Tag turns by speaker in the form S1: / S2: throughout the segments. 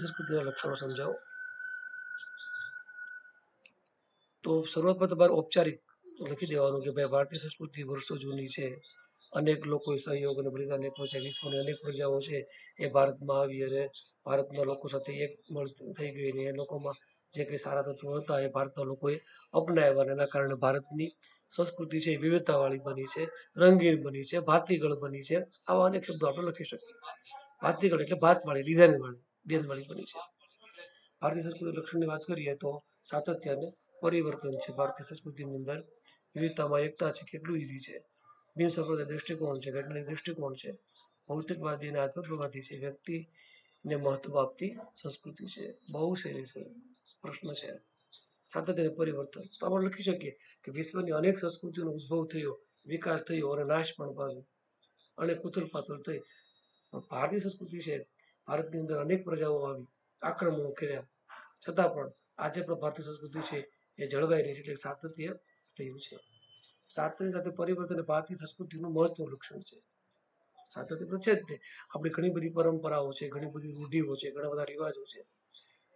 S1: સંસ્કૃતિના લક્ષણો સમજાવો તો શરૂઆતમાં તમારે ઔપચારિક લખી દેવાનું કે ભાઈ ભારતીય સંસ્કૃતિ વર્ષો જૂની છે અનેક લોકોએ સહયોગ અને બલિદાન આપ્યું છે વિશ્વની અનેક પ્રજાઓ છે એ ભારતમાં આવી અને ભારતના લોકો સાથે એક થઈ ગઈ ને એ લોકોમાં જે કંઈ સારા તત્વો હતા એ ભારતના લોકોએ અપનાવ્યા અને એના કારણે ભારતની સંસ્કૃતિ છે એ વિવિધતાવાળી બની છે રંગીન બની છે ભાતીગળ બની છે આવા અનેક શબ્દો આપણે લખી શકીએ ભાતીગળ એટલે ભાતવાળી ડિઝાઇનવાળી દેનવાળી બની છે ભારતીય સંસ્કૃતિ લક્ષણની વાત કરીએ તો સાતત્ય અને પરિવર્તન છે ભારતીય સંસ્કૃતિની અંદર વિવિધતામાં એકતા છે કેટલું ઈઝી છે બિન સંપ્રદાય દૃષ્ટિકોણ છે વૈજ્ઞાનિક દૃષ્ટિકોણ છે ભૌતિકવાદી અને આત્મપ્રવાદી છે વ્યક્તિને મહત્વ આપતી સંસ્કૃતિ છે બહુ સહેલી છે પ્રશ્ન છે સાતત્ય પરિવર્તન તો આપણે લખી શકીએ કે વિશ્વની અનેક સંસ્કૃતિનો ઉદ્ભવ થયો વિકાસ થયો અને નાશ પણ પામ્યો અને કુતલ પાતળ થઈ પણ ભારતીય સંસ્કૃતિ છે ભારતની અંદર અનેક પ્રજાઓ આવી આક્રમણો કર્યા છતાં પણ આજે પણ ભારતીય સંસ્કૃતિ છે એ જળવાઈ રહી છે એટલે સાતત્ય રહ્યું છે સાતત્ય સાથે પરિવર્તન ભારતીય સંસ્કૃતિનું મહત્વનું લક્ષણ છે સાતત્ય તો છે જ તે આપણી ઘણી બધી પરંપરાઓ છે ઘણી બધી રૂઢિઓ છે ઘણા બધા રિવાજો છે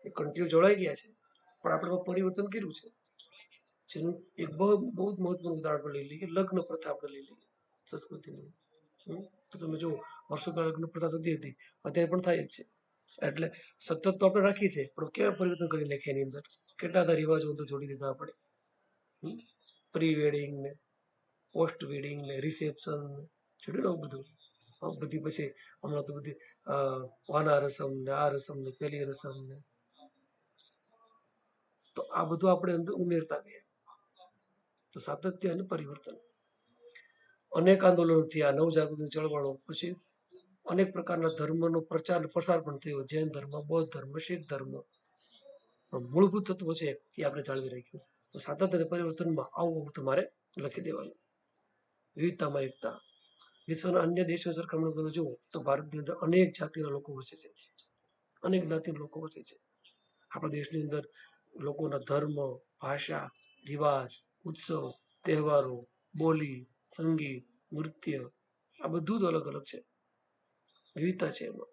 S1: એ કન્ટિન્યુ જોડાઈ ગયા છે પણ આપણે પરિવર્તન કર્યું છે જેનું એક બહુ બહુ જ મહત્વનું ઉદાહરણ આપણે લઈ લઈએ લગ્ન પ્રથા આપણે લઈ લઈએ સંસ્કૃતિનું તો તમે જુઓ વર્ષો પહેલા પ્રથા થતી હતી અત્યારે પણ થાય જ છે એટલે સતત તો આપણે રાખી છે પણ કેવા પરિવર્તન કરી નાખીએ એની અંદર કેટલા બધા રિવાજો અંદર જોડી દીધા આપણે પ્રી વેડિંગ ને પોસ્ટ વેડિંગ ને રિસેપ્શન ને જોડેલું બધું બધી પછી હમણાં તો બધી વાના રસમ ને આ રસમ ને પેલી રસમ ને તો આ બધું આપણે અંદર ઉમેરતા ગયા તો સાતત્ય અને પરિવર્તન અનેક આંદોલન આ નવ જાગૃતિ ચળવળો પછી અનેક પ્રકારના ધર્મનો પ્રચાર પ્રસાર પણ થયો જૈન ધર્મ બૌદ્ધ ધર્મ શીખ ધર્મ મૂળભૂત તત્વો છે એ આપણે જાળવી રાખ્યું તો સાતત્ય પરિવર્તનમાં આવું તમારે લખી દેવાનું વિવિધતામાં એકતા વિશ્વના અન્ય દેશો સરખામણી તમે જુઓ તો ભારતની અંદર અનેક જાતિના લોકો વસે છે અનેક જ્ઞાતિના લોકો વસે છે આપણા દેશની અંદર લોકોના ધર્મ ભાષા રિવાજ ઉત્સવ તહેવારો બોલી સંગીત નૃત્ય આ બધું જ અલગ અલગ છે વિવિધતા છે એમાં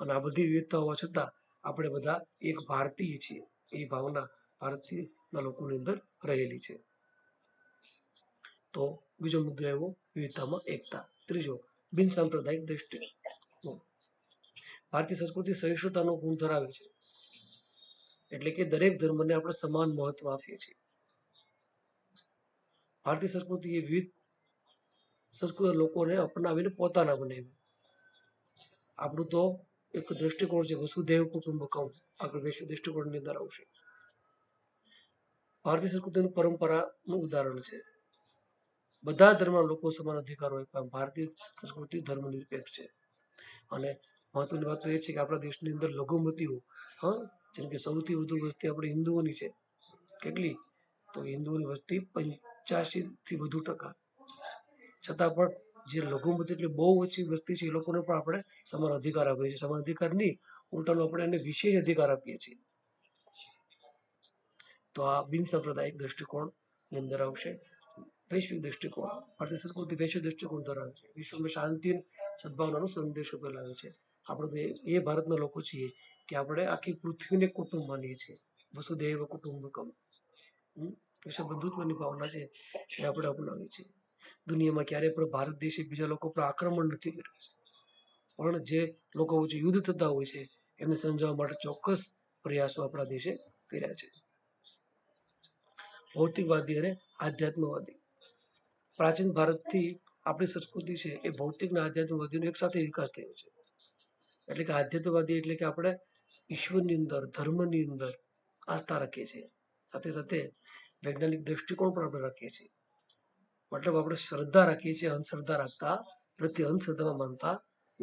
S1: અને આ બધી વિવિધતા હોવા છતાં આપણે બધા એક ભારતીય છીએ એ ભાવના ભારતીયના લોકોની અંદર રહેલી છે તો બીજો મુદ્દો એવો વિવિધતામાં એકતા ત્રીજો બિન સાંપ્રદાયિક દ્રષ્ટિ ભારતીય સંસ્કૃતિ સહિષ્ણુતાનો ગુણ ધરાવે છે એટલે કે દરેક ધર્મને આપણે સમાન મહત્વ આપીએ છીએ ભારતીય સંસ્કૃતિ એ વિવિધ સંસ્કૃત લોકોને અપનાવીને પોતાના બનાવ્યું આપણું તો એક દ્રષ્ટિકોણ છે વસુદેવ કુટુંબકમ આગળ વૈશ્વિક દ્રષ્ટિકોણની અંદર આવશે ભારતીય સંસ્કૃતિની પરંપરાનું ઉદાહરણ છે બધા ધર્મના લોકો સમાન અધિકારો હોય ભારતીય સંસ્કૃતિ ધર્મ નિરપેક્ષ છે અને મહત્વની વાત તો એ છે કે આપણા દેશની અંદર લઘુમતીઓ હા જેમ કે સૌથી વધુ વસ્તી આપણે હિન્દુઓની છે કેટલી તો હિન્દુઓની વસ્તી પંચ્યાસી થી વધુ ટકા છતાં પણ જે લઘુમતી એટલે બહુ ઓછી વસ્તી છે એ લોકોને પણ આપણે સમાન અધિકાર આપીએ છીએ સમાન અધિકાર નહીં ઉલટાનો આપણે એને વિશેષ અધિકાર આપીએ છીએ તો આ બિન સાંપ્રદાયિક દ્રષ્ટિકોણની અંદર આવશે વૈશ્વિક દ્રષ્ટિકોણ ભારતીય સંસ્કૃતિ વૈશ્વિક દ્રષ્ટિકોણ ધરાવે છે વિશ્વમાં શાંતિ સદભાવનાનો સંદેશો ફેલાવે છે આપણે તો એ ભારતના લોકો છીએ કે આપણે આખી પૃથ્વીને કુટુંબ માનીએ છીએ વસુધૈવ કુટુંબકમ વિશ્વ બંધુત્વની ભાવના છે એ આપણે અપનાવીએ છીએ દુનિયામાં ક્યારેય પણ ભારત દેશે બીજા લોકો પર આક્રમણ નથી કર્યું પણ જે લોકો વચ્ચે યુદ્ધ થતા હોય છે એમને સમજાવવા માટે ચોક્કસ પ્રયાસો આપણા દેશે કર્યા છે ભૌતિકવાદી અને આધ્યાત્મવાદી પ્રાચીન ભારતથી આપણી સંસ્કૃતિ છે એ ભૌતિક અને આધ્યાત્મવાદીનો એક સાથે વિકાસ થયો છે એટલે કે આધ્યાત્મવાદી એટલે કે આપણે ઈશ્વરની અંદર ધર્મની અંદર આસ્થા રાખીએ છીએ સાથે સાથે વૈજ્ઞાનિક દ્રષ્ટિકોણ પણ આપણે રાખીએ છીએ મતલબ આપણે શ્રદ્ધા રાખીએ છીએ અંધશ્રદ્ધા રાખતા નથી અંધશ્રદ્ધામાં માનતા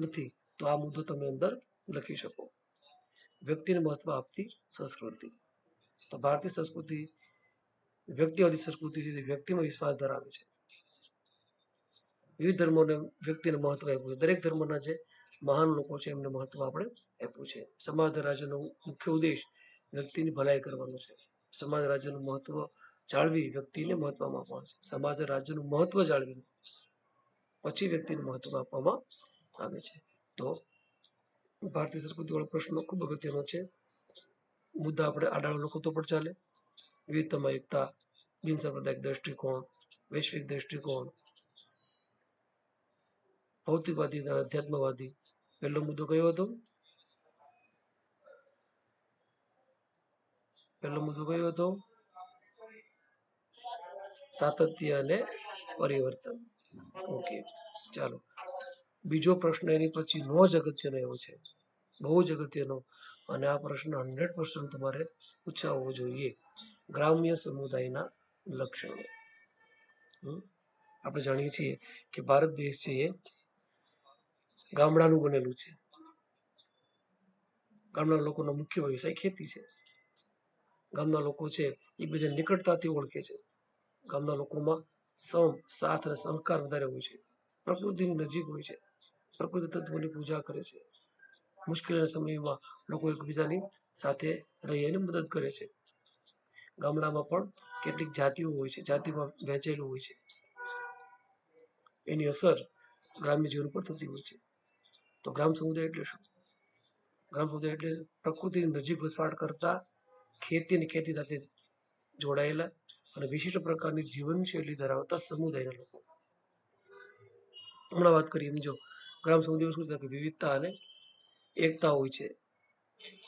S1: નથી તો આ મુદ્દો તમે અંદર લખી શકો વ્યક્તિને મહત્વ આપતી સંસ્કૃતિ તો ભારતીય સંસ્કૃતિ વ્યક્તિવાદી સંસ્કૃતિ છે વ્યક્તિમાં વિશ્વાસ ધરાવે છે વિવિધ ધર્મોને વ્યક્તિને મહત્વ આપ્યું છે દરેક ધર્મના જે મહાન લોકો છે એમને મહત્વ આપણે આપ્યું છે સમાજ રાજ્યનો મુખ્ય ઉદ્દેશ વ્યક્તિની ભલાઈ કરવાનો છે સમાજ રાજ્યનું મહત્વ જાળવી વ્યક્તિને મહત્વમાં આપવામાં છે સમાજ રાજ્યનું મહત્વ જાળવી પછી વ્યક્તિને મહત્વ આપવામાં આવે છે તો ભારતીય સંસ્કૃતિ વાળો પ્રશ્ન ખૂબ અગત્યનો છે મુદ્દા આપણે આડાળો લખો તો પણ ચાલે વિવિધતામાં એકતા બિન સાંપ્રદાયિક દ્રષ્ટિકોણ વૈશ્વિક દ્રષ્ટિકોણ ભૌતિકવાદી અધ્યાત્મવાદી પહેલો મુદ્દો કયો હતો પહેલો મુદ્દો કયો હતો સાતત્ય અને પરિવર્તન ઓકે ચાલો બીજો પ્રશ્ન એની પછી નો જ અગત્યનો એવો છે બહુ જ અગત્યનો અને આ પ્રશ્ન હંડ્રેડ પર્સન્ટ તમારે પૂછાવવો જોઈએ ગ્રામ્ય સમુદાયના લક્ષણો આપણે જાણીએ છીએ કે ભારત દેશ છે એ ગામડાનું બનેલું છે ગામના લોકોનો મુખ્ય વ્યવસાય ખેતી છે ગામના લોકો છે એ બીજા નિકટતાથી ઓળખે છે ગામના લોકોમાં સમ સાથ અને સહકાર વધારે હોય છે પ્રકૃતિની નજીક હોય છે પ્રકૃતિ તત્વોની પૂજા કરે છે મુશ્કેલીના સમયમાં લોકો એકબીજાની સાથે રહી મદદ કરે છે ગામડામાં પણ કેટલીક જાતિઓ હોય છે જાતિમાં વહેંચેલું હોય છે એની અસર ગ્રામ્ય જીવન પર થતી હોય છે તો ગ્રામ સમુદાય એટલે શું ગ્રામ સમુદાય એટલે પ્રકૃતિની નજીક વસવાટ કરતા ખેતી અને ખેતી સાથે જોડાયેલા અને વિશિષ્ટ પ્રકારની જીવનશૈલી ધરાવતા સમુદાયના હમણાં વાત કરીએ એમ જો ગ્રામ સમુદાય શું કે વિવિધતા અને એકતા હોય છે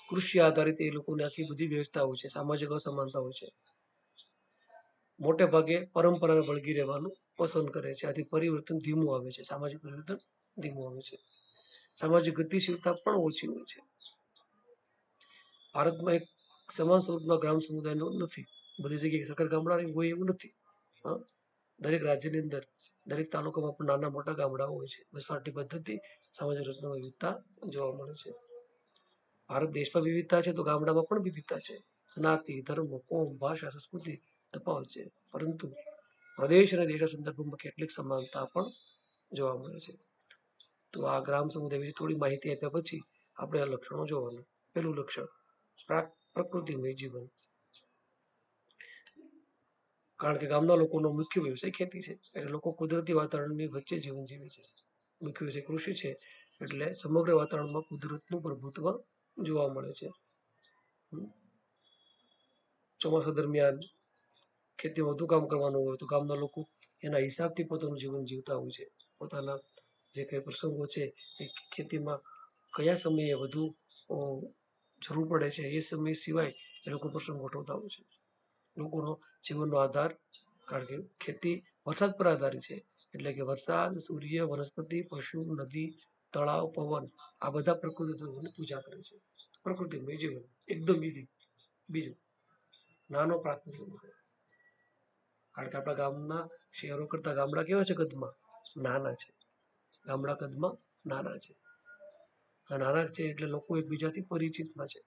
S1: કૃષિ આધારિત એ લોકોની આખી બધી વ્યવસ્થા હોય છે સામાજિક અસમાનતા હોય છે મોટે ભાગે પરંપરાને વળગી રહેવાનું પસંદ કરે છે આથી પરિવર્તન ધીમું આવે છે સામાજિક પરિવર્તન ધીમું આવે છે સામાજિક ગતિશીલતા પણ ઓછી હોય છે ભારતમાં એક સમાન સ્વરૂપમાં ગ્રામ સમુદાયનો નથી બધી જગ્યાએ સરકાર ગામડાની હોય એવું નથી હા દરેક રાજ્યની અંદર દરેક તાલુકામાં પણ નાના મોટા ગામડાઓ હોય છે બસ પદ્ધતિ સામાજિક રચના વિવિધતા જોવા મળે છે ભારત દેશમાં વિવિધતા છે તો ગામડામાં પણ વિવિધતા છે જ્ઞાતિ ધર્મ કોમ ભાષા સંસ્કૃતિ તફાવત છે પરંતુ પ્રદેશ અને દેશના સંદર્ભમાં કેટલીક સમાનતા પણ જોવા મળે છે તો આ ગ્રામ સમુદાય વિશે થોડી માહિતી આપ્યા પછી આપણે આ લક્ષણો જોવાનું પેલું લક્ષણ પ્રકૃતિમય જીવન કારણ કે ગામના લોકોનો મુખ્ય વ્યવસાય ખેતી છે એટલે લોકો કુદરતી વાતાવરણની વચ્ચે જીવન જીવે છે મુખ્ય વ્યવસાય કૃષિ છે એટલે સમગ્ર વાતાવરણમાં કુદરતનું પ્રભુત્વ જોવા મળે છે ચોમાસા દરમિયાન ખેતી વધુ કામ કરવાનું હોય તો ગામના લોકો એના હિસાબથી પોતાનું જીવન જીવતા હોય છે પોતાના જે કંઈ પ્રસંગો છે એ ખેતીમાં કયા સમયે વધુ જરૂર પડે છે એ સમય સિવાય એ લોકો પ્રસંગ ગોઠવતા હોય છે લોકોનો જીવનનો આધાર કારણ કે ખેતી વરસાદ પર આધારિત છે એટલે કે વરસાદ સૂર્ય વનસ્પતિ પશુ નદી તળાવ પવન આ બધા પ્રકૃતિ તત્વોની પૂજા કરે છે પ્રકૃતિમય જીવન એકદમ ઈઝી બીજું નાનો પ્રાથમિક સમૂહ કારણ કે આપણા ગામના શહેરો કરતા ગામડા કેવા છે કદમાં નાના છે ગામડા કદમાં નાના છે નાના છે એટલે લોકો એકબીજાથી પરિચિતમાં છે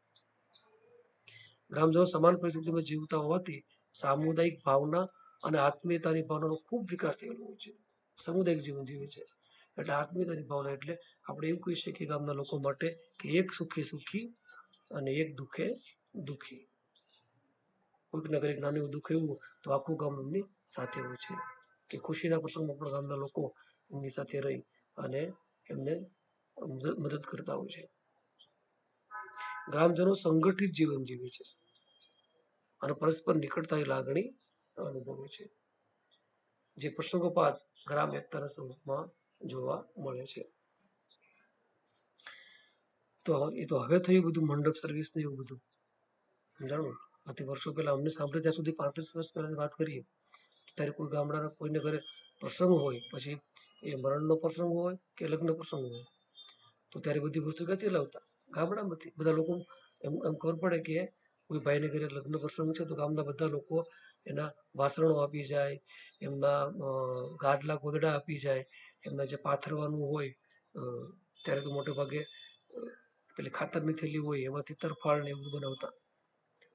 S1: ગ્રામજનો સમાન પરિસ્થિતિમાં જીવતા હોવાથી સામુદાયિક ભાવના અને આત્મીયતાની ભાવનાનો ખૂબ વિકાસ થયેલો હોય છે સામુદાયિક જીવન જીવે છે એટલે આત્મીયતાની ભાવના એટલે આપણે એવું કહી શકીએ ગામના લોકો માટે કે એક સુખે સુખી અને એક દુઃખે દુઃખી કોઈકના ઘરે નાનું દુઃખ એવું તો આખું ગામ એમની સાથે હોય છે કે ખુશીના પ્રસંગમાં પણ ગામના લોકો એમની સાથે રહી અને એમને મદદ કરતા હોય છે ગ્રામજનો સંગઠિત જીવન જીવે છે અને પરસ્પર નિકટતાની લાગણી અનુભવે છે જે પ્રસંગોપાત ગ્રામ એકતાના સ્વરૂપમાં જોવા મળે છે તો એ તો હવે થયું બધું મંડપ સર્વિસ ને એવું બધું સમજાણું આથી વર્ષો પહેલા અમને સાંભળે ત્યાં સુધી પાંત્રીસ વર્ષ પહેલાની વાત કરીએ ત્યારે કોઈ ગામડાના કોઈને ઘરે પ્રસંગ હોય પછી એ મરણનો પ્રસંગ હોય કે લગ્ન પ્રસંગ હોય તો ત્યારે બધી વસ્તુ ક્યાંથી લાવતા ગામડામાંથી બધા લોકો એમ એમ ખબર પડે કે કોઈ ભાઈને ઘરે લગ્ન પ્રસંગ છે તો ગામના બધા લોકો એના વાસણો આપી જાય એમના ગાદલા ગોદડા આપી જાય એમના જે પાથરવાનું હોય ત્યારે તો મોટે ભાગે પેલી ખાતરની થેલી હોય એમાંથી તરફાળ ને એવું બનાવતા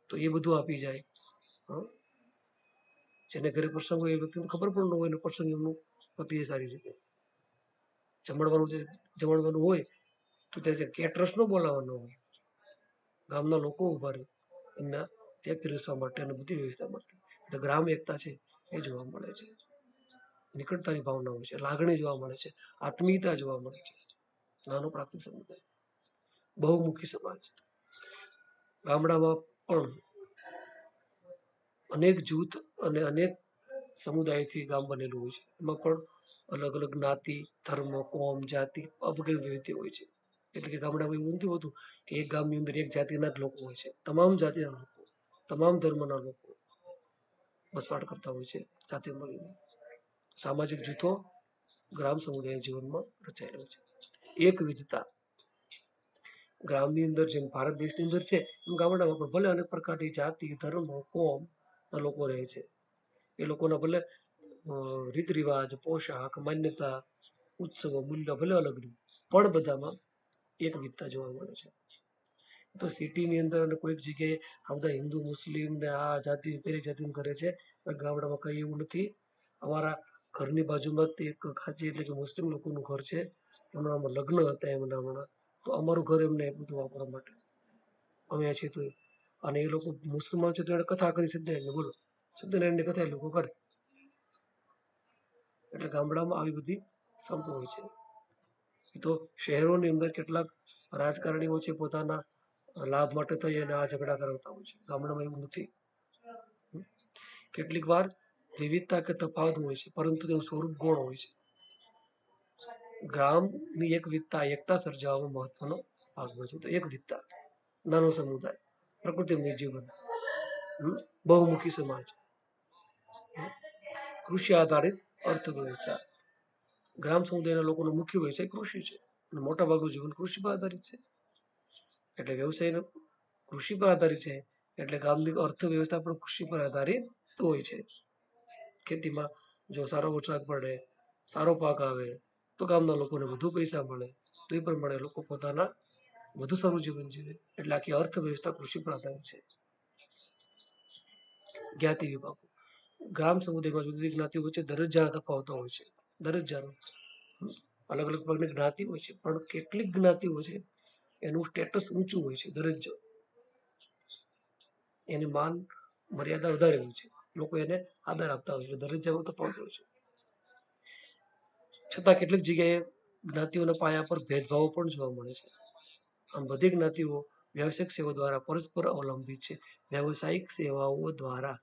S1: તો એ બધું આપી જાય જેને ઘરે પ્રસંગ હોય એ વ્યક્તિને ખબર પણ ન હોય ને પ્રસંગ એમનું પતિએ સારી રીતે જમણવાનું જે જમણવાનું હોય તો ત્યાં કેટરસ નો બોલાવવાનો હોય ગામના લોકો ઉભા રહે એમના તે પીરસવા માટે બધી વ્યવસ્થા માટે એટલે ગ્રામ એકતા છે એ જોવા મળે છે નિકટતાની ભાવના હોય છે લાગણી જોવા મળે છે આત્મીયતા જોવા મળે છે નાનો પ્રાથમિક સમુદાય બહુમુખી સમાજ ગામડામાં પણ અનેક જૂથ અને અનેક સમુદાયથી ગામ બનેલું હોય છે એમાં પણ અલગ અલગ જ્ઞાતિ ધર્મ કોમ જાતિ વગેરે વિવિધ હોય છે એટલે કે ગામડામાં એવું નથી હોતું કે એક ગામની અંદર એક જાતિના જ લોકો હોય છે તમામ જાતિના લોકો તમામ ધર્મના લોકો વસવાટ કરતા હોય છે સાથે મળીને સામાજિક જૂથો ગ્રામ સમુદાય જીવનમાં રચાયેલો છે એક વિધતા ગ્રામની અંદર જેમ ભારત દેશની અંદર છે એમ ગામડામાં પણ ભલે અનેક પ્રકારની જાતિ ધર્મ કોમ લોકો રહે છે એ લોકોના ભલે રીત રિવાજ પોશાક માન્યતા ઉત્સવો મૂલ્ય ભલે અલગ રહ્યું પણ બધામાં એકવિધતા જોવા મળે છે તો સિટીની અંદર અને કોઈક જગ્યાએ આ બધા હિન્દુ મુસ્લિમ ને આ જાતિ પેલી જાતિનું કરે છે ગામડામાં કંઈ એવું નથી અમારા ઘરની બાજુમાં જ એક ખાંચી એટલે કે મુસ્લિમ લોકોનું ઘર છે એમના લગ્ન હતા એમના હમણાં તો અમારું ઘર એમને એ બધું વાપરવા માટે અમે છીએ તો અને એ લોકો મુસલમાન છે તો એને કથા કરી સત્યનારાયણની બોલો સત્યનારાયણની કથા એ લોકો કરે એટલે ગામડામાં આવી બધી સંપ હોય છે તો શહેરોની અંદર કેટલાક રાજકારણીઓ છે પોતાના લાભ માટે થઈ અને આ ઝઘડા કરાવતા હોય છે ગામડામાં એવું નથી કેટલીક વાર વિવિધતા કે તફાવત હોય છે પરંતુ તેનું સ્વરૂપ ગુણ હોય છે ગ્રામની એકવિધતા એકતા સર્જાવવામાં મહત્વનો ભાગ હોય છે તો એકવિધતા નાનો સમુદાય પ્રકૃતિ જીવન બહુમુખી સમાજ કૃષિ આધારિત અર્થવ્યવસ્થા ગ્રામ સમુદાયના લોકોનો મુખ્ય વ્યવસાય કૃષિ છે અને મોટાભાગનું જીવન કૃષિ પર આધારિત છે એટલે વ્યવસાયનો કૃષિ પર આધારિત છે એટલે ગામની અર્થવ્યવસ્થા પણ કૃષિ પર આધારિત હોય છે ખેતીમાં જો સારો વરસાદ પડે સારો પાક આવે તો ગામના લોકોને વધુ પૈસા મળે તો એ પ્રમાણે લોકો પોતાના વધુ સારું જીવન જીવે એટલે આખી અર્થવ્યવસ્થા કૃષિ પર આધારિત છે જ્ઞાતિ વિભાગો ગ્રામ સમુદાયમાં જુદી જુદી જ્ઞાતિઓ વચ્ચે દરજ્જા તફાવતો હોય છે દરેક અલગ અલગ પ્રકારની જ્ઞાતિ હોય છે પણ કેટલીક જ્ઞાતિઓ છે એનું સ્ટેટસ ઊંચું હોય છે દરજ્જો એની માન મર્યાદા વધારે હોય છે લોકો એને આદર આપતા હોય છે દરજ્જામાં તો હોય છે છતાં કેટલીક જગ્યાએ જ્ઞાતિઓના પાયા પર ભેદભાવો પણ જોવા મળે છે આમ બધી જ્ઞાતિઓ વ્યવસાયિક સેવા દ્વારા પરસ્પર અવલંબિત છે વ્યવસાયિક સેવાઓ દ્વારા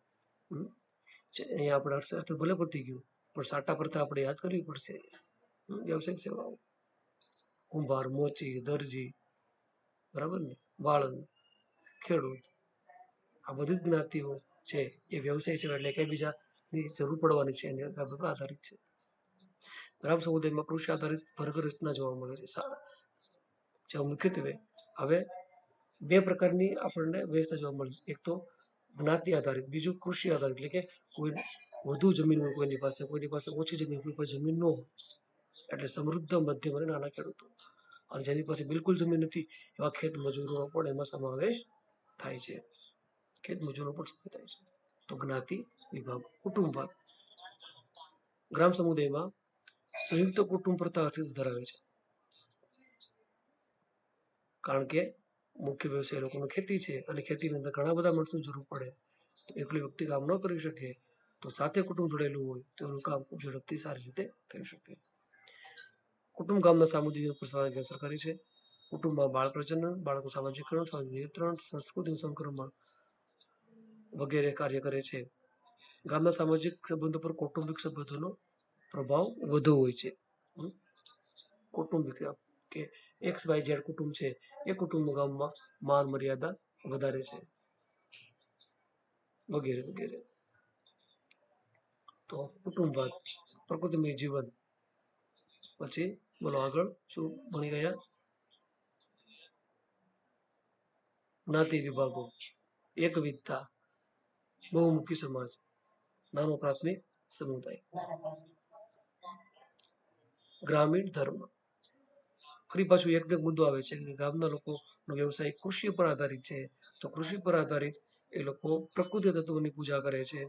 S1: અહીંયા આપણે અર્થશાસ્ત્ર ભલે પતી ગયું પણ સાટા પ્રથા આપણે યાદ કરવી પડશે વ્યવસાયિક સેવાઓ કુંભાર મોચી દરજી બરાબર ને વાળંદ ખેડૂત આ બધી જ્ઞાતિઓ છે એ વ્યવસાય સેવા એટલે કે જરૂર પડવાની છે એની આધારિત છે ગ્રામ સમુદાયમાં કૃષિ આધારિત ભરગર રચના જોવા મળે છે જે મુખ્યત્વે હવે બે પ્રકારની આપણને વ્યવસ્થા જોવા મળે છે એક તો જ્ઞાતિ આધારિત બીજું કૃષિ આધારિત એટલે કે કોઈ વધુ જમીન હોય કોઈની પાસે કોઈની પાસે ઓછી જમીન કોઈ પાસે જમીન ન હોય એટલે સમૃદ્ધ મધ્યમ અને નાના ખેડૂતો અને જેની પાસે બિલકુલ જમીન નથી એવા ખેત મજૂરોનો પણ એમાં સમાવેશ થાય છે ખેત મજૂરો પણ થાય છે તો જ્ઞાતિ વિભાગ કુટુંબવાદ ગ્રામ સમુદાયમાં સંયુક્ત કુટુંબ પ્રથા અસ્તિત્વ ધરાવે છે કારણ કે મુખ્ય વ્યવસાય લોકોનો ખેતી છે અને ખેતીની અંદર ઘણા બધા માણસોની જરૂર પડે તો એકલી વ્યક્તિ કામ ન કરી શકે તો સાથે કુટુંબ જોડેલું હોય તો એનું કામ ખૂબ ઝડપથી સારી રીતે થઈ શકે કુટુંબ કામના સામુદાયિક પ્રસારણ અસર કરે છે કુટુંબમાં બાળ પ્રજનન બાળકો સામાજિકરણ સામાજિક નિયંત્રણ સંસ્કૃતિનું સંક્રમણ વગેરે કાર્ય કરે છે ગામના સામાજિક સંબંધો પર કૌટુંબિક સંબંધોનો પ્રભાવ વધુ હોય છે કૌટુંબિક કે એક્સ વાય ઝેડ કુટુંબ છે એ કુટુંબ ગામમાં માન મર્યાદા વધારે છે વગેરે વગેરે તો કુટુંબવાદ પ્રકૃતિમય જીવન પછી બોલો આગળ શું ભણી ગયા જ્ઞાતિ વિભાગો એકવિધતા બહુમુખી સમાજ નાનો પ્રાથમિક સમુદાય ગ્રામીણ ધર્મ ફરી પાછું એક બે મુદ્દો આવે છે કે ગામના લોકોનો વ્યવસાય કૃષિ પર આધારિત છે તો કૃષિ પર આધારિત એ લોકો પ્રકૃતિ તત્વોની પૂજા કરે છે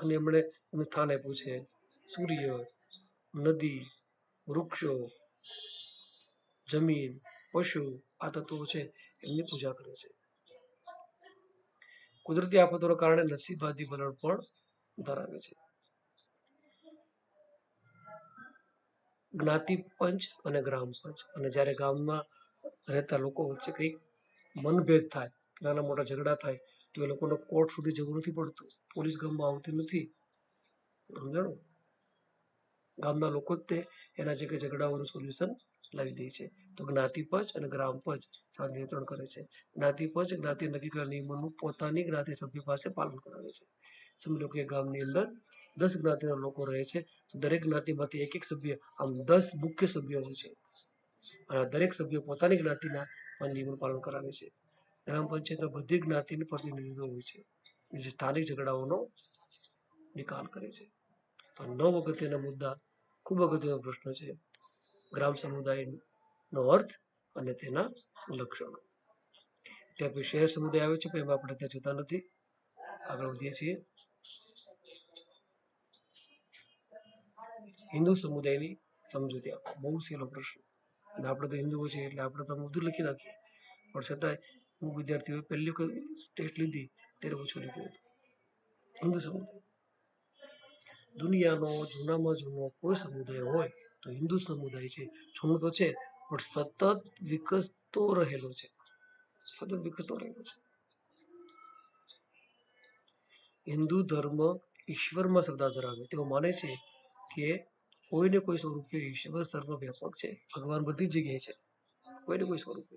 S1: અને એમણે સ્થાન આપ્યું છે સૂર્ય નદી વૃક્ષો જમીન પશુ આ તત્વો છે એમની પૂજા કરે છે કુદરતી આફતોના કારણે નસીબાદી વલણ પણ ધરાવે છે જ્ઞાતિ પંચ અને ગ્રામ પંચ અને જ્યારે ગામમાં રહેતા લોકો વચ્ચે કંઈક મનભેદ થાય નાના મોટા ઝઘડા થાય તો એ લોકોને કોર્ટ સુધી જવું નથી પડતું પોલીસ ગામમાં આવતી નથી સમજાણું ગામના લોકો જ તે એના જે ઝઘડાઓનું સોલ્યુશન લાવી દે છે તો જ્ઞાતિ અને ગ્રામ પંચ સારું નિયંત્રણ કરે છે જ્ઞાતિ જ્ઞાતિ નક્કી કરેલા નિયમોનું પોતાની જ્ઞાતિ સભ્ય પાસે પાલન કરાવે છે સમજી લો કે ગામની અંદર દસ જ્ઞાતિના લોકો રહે છે દરેક જ્ઞાતિમાંથી એક એક સભ્ય આમ દસ મુખ્ય સભ્યો હોય છે અને દરેક સભ્ય પોતાની જ્ઞાતિના નિયમોનું પાલન કરાવે છે ગ્રામ પંચાયતમાં બધી જ્ઞાતિનું પ્રતિનિધિત્વ હોય છે જે સ્થાનિક ઝઘડાઓનો નિકાલ કરે છે તો નવ અગત્યના મુદ્દા ખૂબ અગત્યનો પ્રશ્ન છે ગ્રામ સમુદાયનો અર્થ અને તેના લક્ષણો ત્યાં પછી શહેર સમુદાય આવે છે એમાં આપણે ત્યાં જતા નથી આગળ વધીએ છીએ હિન્દુ સમુદાયની સમજૂતી આપો બહુ સહેલો પ્રશ્ન અને આપણે તો હિન્દુઓ છીએ એટલે આપણે તો બધું લખી નાખીએ પણ છતાંય હું વિદ્યાર્થી હોય પહેલી વખત ટેસ્ટ લીધી ત્યારે ઓછો નીકળ્યો હતો હિન્દુ સમુદાય દુનિયાનો જૂનામાં જૂનો કોઈ સમુદાય હોય તો હિન્દુ સમુદાય છે જૂનો તો છે પણ સતત વિકસતો રહેલો છે સતત વિકસતો રહેલો છે હિન્દુ ધર્મ ઈશ્વરમાં શ્રદ્ધા ધરાવે તેઓ માને છે કે કોઈને કોઈ સ્વરૂપે ઈશ્વર સર્વવ્યાપક છે ભગવાન બધી જગ્યાએ છે કોઈને કોઈ સ્વરૂપે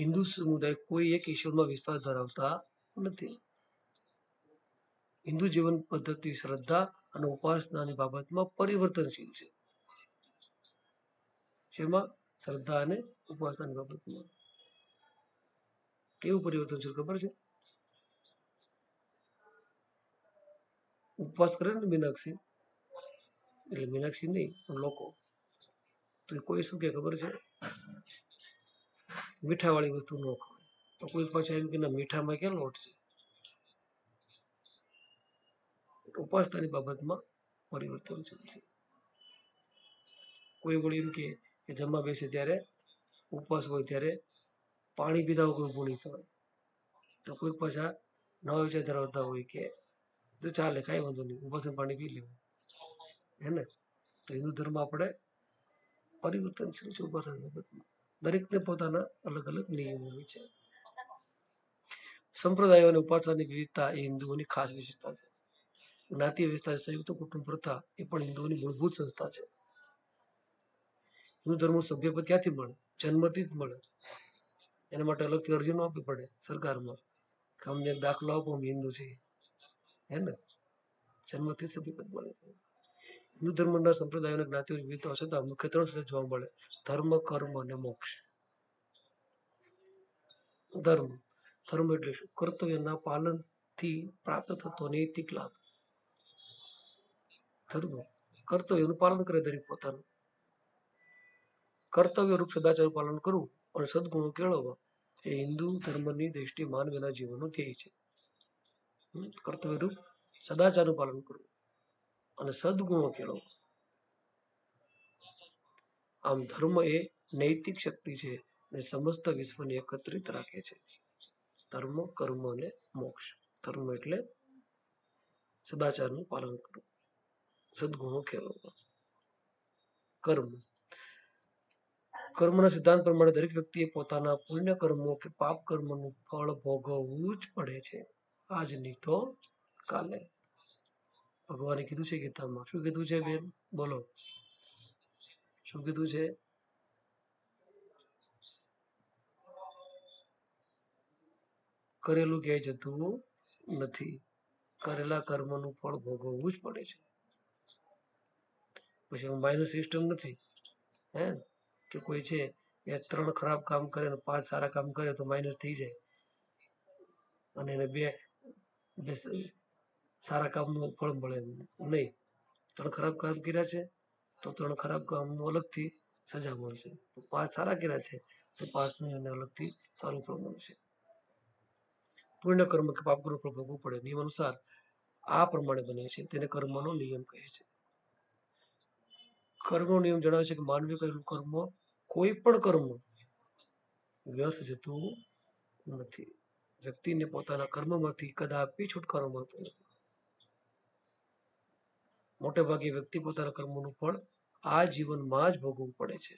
S1: હિન્દુ સમુદાય કોઈ એક ઈશ્વરમાં વિશ્વાસ ધરાવતા નથી હિન્દુ જીવન પદ્ધતિ શ્રદ્ધા અને ઉપાસનાની બાબતમાં પરિવર્તનશીલ છે જેમાં શ્રદ્ધા અને ઉપાસનાની બાબતમાં કેવું પરિવર્તનશીલ ખબર છે ઉપવાસ કરે ને મીનાક્ષી એટલે મીનાક્ષી નહીં પણ લોકો તો કોઈ શું કે ખબર છે મીઠા વાળી વસ્તુ ન ખવાય તો કોઈ પાછા એમ કે મીઠામાં ક્યાં લોટ છે ઉપાસનાની બાબતમાં પરિવર્તન છે કોઈ વળી એમ કે જમવા બેસે ત્યારે ઉપવાસ હોય ત્યારે પાણી પીધા વગર ઊભું નહીં થવાય તો કોઈક પાછા નવા વિચાર ધરાવતા હોય કે તો ચાલે કાંઈ વાંધો નહીં ઉપાસન પાણી પી લેવું હે ને તો હિન્દુ ધર્મ આપણે પરિવર્તનશીલ છે ઉપાસન બાબતમાં દરેકને પોતાના અલગ અલગ નિયમો હોય છે સંપ્રદાયો અને ઉપાસનાની વિવિધતા એ હિન્દુઓની ખાસ વિશેષતા છે જ્ઞાતિ વિસ્તાર સંયુક્ત કુટુંબ પ્રથા એ પણ હિન્દુઓની મૂળભૂત સંસ્થા છે હિન્દુ ધર્મનું સભ્યપદ ક્યાંથી મળે જન્મથી જ મળે એના માટે અલગથી અરજી આપવી પડે સરકારમાં કે અમને દાખલો આપો અમે હિન્દુ છે હે ને જન્મથી સભ્યપદ મળે છે હિન્દુ ધર્મના સંપ્રદાયોને જ્ઞાતિઓ વિવિધતા છતાં મુખ્ય ત્રણ સ્વરૂપ જોવા મળે ધર્મ કર્મ અને મોક્ષ ધર્મ ધર્મ એટલે કર્તવ્યના પાલનથી પ્રાપ્ત થતો નૈતિક લાભ ધર્મ કર્તવ્યનું પાલન કરે દરેક પોતાનું કર્તવ્ય રૂપ સદાચારનું પાલન કરવું અને સદગુણો કેળવવા એ હિન્દુ ધર્મની દ્રષ્ટિએ માનવીના જીવનનો ધ્યેય છે કર્તવ્ય રૂપ સદાચારનું પાલન કરવું અને સદગુણો કેળવો આમ ધર્મ એ નૈતિક શક્તિ છે અને સમસ્ત વિશ્વને એકત્રિત રાખે છે ધર્મ કર્મ અને મોક્ષ ધર્મ એટલે સદાચારનું પાલન કરવું સદગુણો કેળવવા કર્મ કર્મના સિદ્ધાંત પ્રમાણે દરેક વ્યક્તિએ પોતાના પુણ્ય કર્મો કે પાપ કર્મનું ફળ ભોગવવું જ પડે છે આજ નહીં તો કાલે ભગવાને કીધું છે ગીતામાં શું કીધું છે બેન બોલો શું કીધું છે કરેલું ક્યાંય જતું નથી કરેલા કર્મનું ફળ ભોગવવું જ પડે છે પછી માઇનસ સિસ્ટમ નથી હે કે કોઈ છે એ ત્રણ ખરાબ કામ કરે અને પાંચ સારા કામ કરે તો માઇનસ થઈ જાય અને એને બે સારા કામનું ફળ મળે નહીં ત્રણ ખરાબ કામ કર્યા છે તો ત્રણ ખરાબ કામનું અલગથી સજા મળશે પાંચ સારા કર્યા છે તો પાંચને એને અલગથી સારું ફળ મળશે પૂર્ણ કર્મ કે પાપ ફળ ભોગવું પડે નિયમ અનુસાર આ પ્રમાણે બને છે તેને કર્મનો નિયમ કહે છે કર્મનો નિયમ જણાવે છે કે માનવી કરેલું કર્મ કોઈ પણ કર્મ વ્યસ્ત જતું નથી વ્યક્તિને પોતાના કર્મમાંથી કદાપી છુટકારો મળતો નથી મોટે ભાગે વ્યક્તિ પોતાના કર્મોનું ફળ આ જીવનમાં જ ભોગવવું પડે છે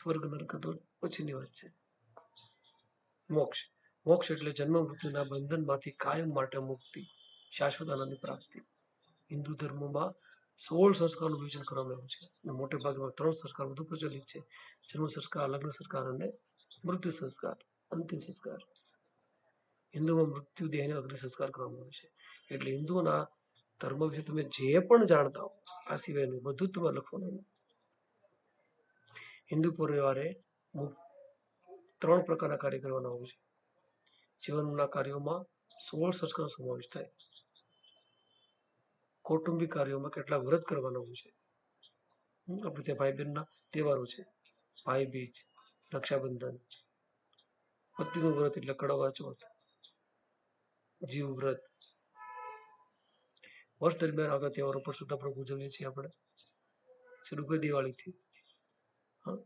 S1: સ્વર્ગ નરક તો પછીની વાત છે મોક્ષ મોક્ષ એટલે જન્મ મૃત્યુના બંધનમાંથી કાયમ માટે મુક્તિ શાશ્વત આનંદની પ્રાપ્તિ હિન્દુ ધર્મમાં સોળ સંસ્કારનું વિયોજન કરવામાં આવ્યું છે અને મોટે ભાગે ત્રણ સંસ્કાર વધુ પ્રચલિત છે જન્મ સંસ્કાર લગ્ન સંસ્કાર અને મૃત્યુ સંસ્કાર અંતિમ સંસ્કાર હિન્દુમાં મૃત્યુ દેહને અગ્નિ સંસ્કાર કરવામાં આવે છે એટલે હિન્દુઓના ધર્મ વિશે તમે જે પણ જાણતા હો આ સિવાયનું બધું તમારે લખવાનું હિન્દુ પરિવારે ત્રણ પ્રકારના કાર્ય કરવાના હોય છે જીવનના કાર્યોમાં સોળ સત્સંગનો સમાવેશ થાય કૌટુંબિક કાર્યોમાં કેટલા વ્રત કરવાના હોય છે આપણે ત્યાં ભાઈ બહેનના તહેવારો છે ભાઈ બીજ રક્ષાબંધન પતિનું વ્રત એટલે કડવા ચોથ જીવ વ્રત વર્ષ દરમિયાન આવતા તહેવારો પર સુદ્ધા આપણે ઉજવીએ છીએ આપણે શરૂ કરી દિવાળીથી હા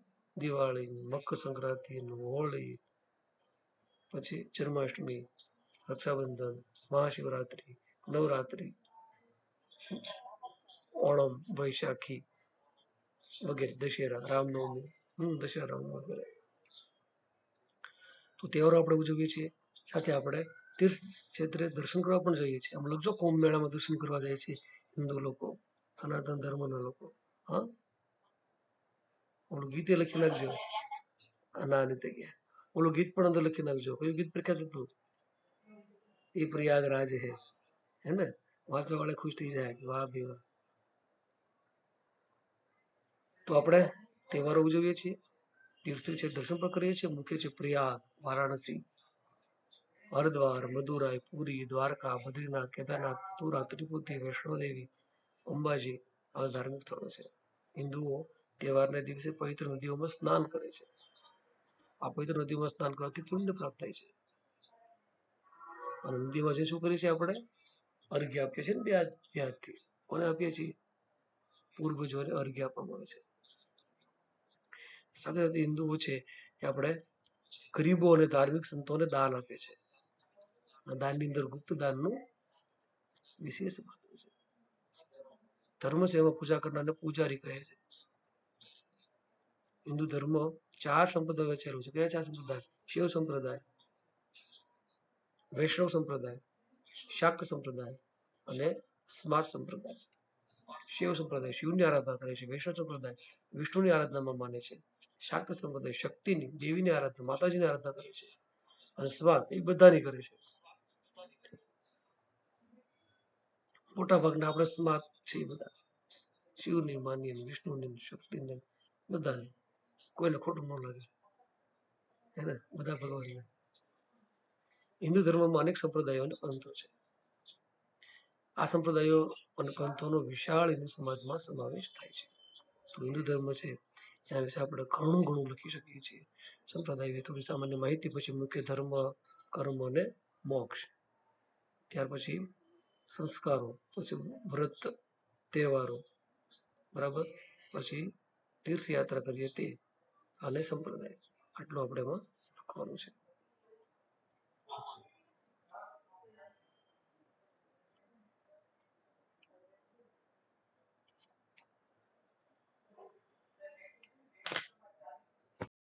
S1: દિવાળી મકર સંક્રાંતિ હોળી પછી જન્માષ્ટમી રક્ષાબંધન મહાશિવરાત્રિ નવરાત્રિ ઓણમ વૈશાખી વગેરે દશેરા રામનવમી હમ દશેરા રામનવમી વગેરે તો તહેવારો આપણે ઉજવીએ છીએ સાથે આપણે તીર્થ ક્ષેત્રે દર્શન કરવા પણ જઈએ છીએ અમે લોકો જો કુંભ મેળામાં દર્શન કરવા જાય છે હિન્દુ લોકો સનાતન ધર્મના લોકો હા ઓલું ગીતે લખી નાખજો ના રીતે ગયા ઓલું ગીત પણ અંદર લખી નાખજો કયું ગીત પ્રખ્યાત હતું એ પ્રયાગરાજ હે હે ને વાંચવા વાળા ખુશ થઈ જાય વાહ ભી વાહ તો આપણે તહેવારો ઉજવીએ છીએ તીર્થ છે દર્શન પણ કરીએ છીએ મુખ્ય છે પ્રયાગ વારાણસી હરદ્વાર મદુરાઈ પુરી દ્વારકા બદ્રીનાથ કેદારનાથ મથુરા ત્રિપુતી વૈષ્ણોદેવી અંબાજી આવા ધાર્મિક સ્થળો છે હિન્દુઓ તહેવારના દિવસે પવિત્ર નદીઓમાં સ્નાન કરે છે આ પવિત્ર નદીઓમાં સ્નાન કરવાથી પુણ્ય પ્રાપ્ત થાય છે અને નદીમાં જે શું કરીએ છીએ આપણે અર્ઘ્ય આપીએ છીએ ને બે બે કોને આપીએ છીએ પૂર્વજોને અર્ઘ્ય આપવામાં આવે છે સાથે સાથે હિન્દુઓ છે કે આપણે ગરીબો અને ધાર્મિક સંતોને દાન આપે છે દાનની અંદર ગુપ્તદાનનું વિશેષ મહત્વ છે ધર્મ સેવા પૂજા કરનારને પૂજારી કહે છે હિન્દુ ધર્મ ચાર સંપ્રદાય વહેંચેલું છે કયા ચાર સંપ્રદાય શિવ સંપ્રદાય વૈષ્ણવ સંપ્રદાય શાક્ય સંપ્રદાય અને સ્માર્ટ સંપ્રદાય શિવ સંપ્રદાય શિવની આરાધના કરે છે વૈષ્ણવ સંપ્રદાય વિષ્ણુની આરાધનામાં માને છે શાક્ય સંપ્રદાય શક્તિની દેવીની આરાધના માતાજીની આરાધના કરે છે અને સ્વાદ એ બધાની કરે છે મોટા ભાગના આપણે સ્માર્ત છીએ બધા શિવની માનીએ વિષ્ણુની શક્તિને બધાને કોઈને ખોટું ન લાગે હે ને બધા ભગવાનને હિન્દુ ધર્મમાં અનેક સંપ્રદાયો અને પંથો છે આ સંપ્રદાયો અને પંથોનો વિશાળ હિન્દુ સમાજમાં સમાવેશ થાય છે તો હિન્દુ ધર્મ છે એના વિશે આપણે ઘણું ઘણું લખી શકીએ છીએ સંપ્રદાય વિશે થોડી સામાન્ય માહિતી પછી મુખ્ય ધર્મ કર્મ અને મોક્ષ ત્યાર પછી સંસ્કારો પછી વ્રત તહેવારો બરાબર પછી તીર્થયાત્રા કરીએ તે અને સંપ્રદાય આટલું આપણે એમાં લખવાનું છે